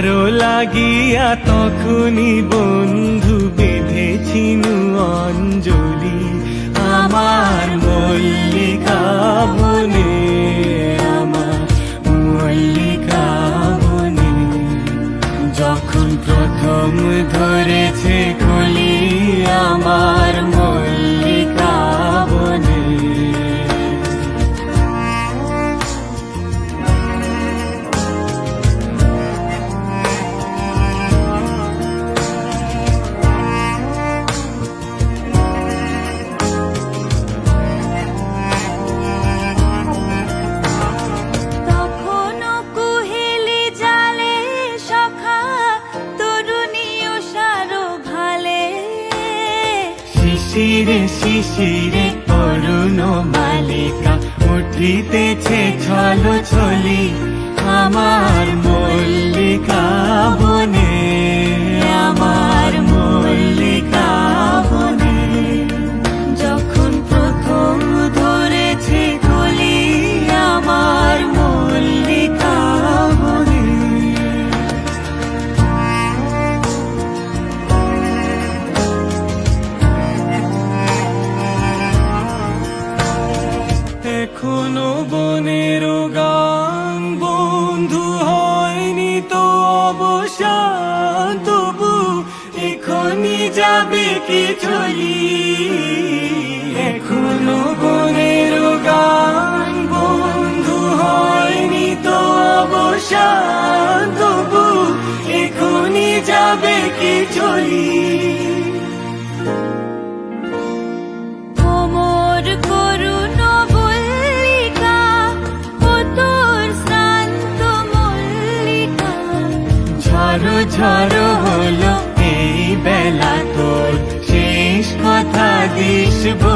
তোমারও লাগিয়া তখনই বন্ধু বেঁধেছিনু অঞ্জলি। আমার মল্লিকা শিশিরে শিশিরে অরুণ মালিকা উঠিতেছে ছল ছলি আমার যাবে কি চলি। এখনও বনের গান বন্ধু হয়নি তো অবসান, তবু এখনই যাবে কি চলি। ঝড়ো হলো এই বেলা खुशबू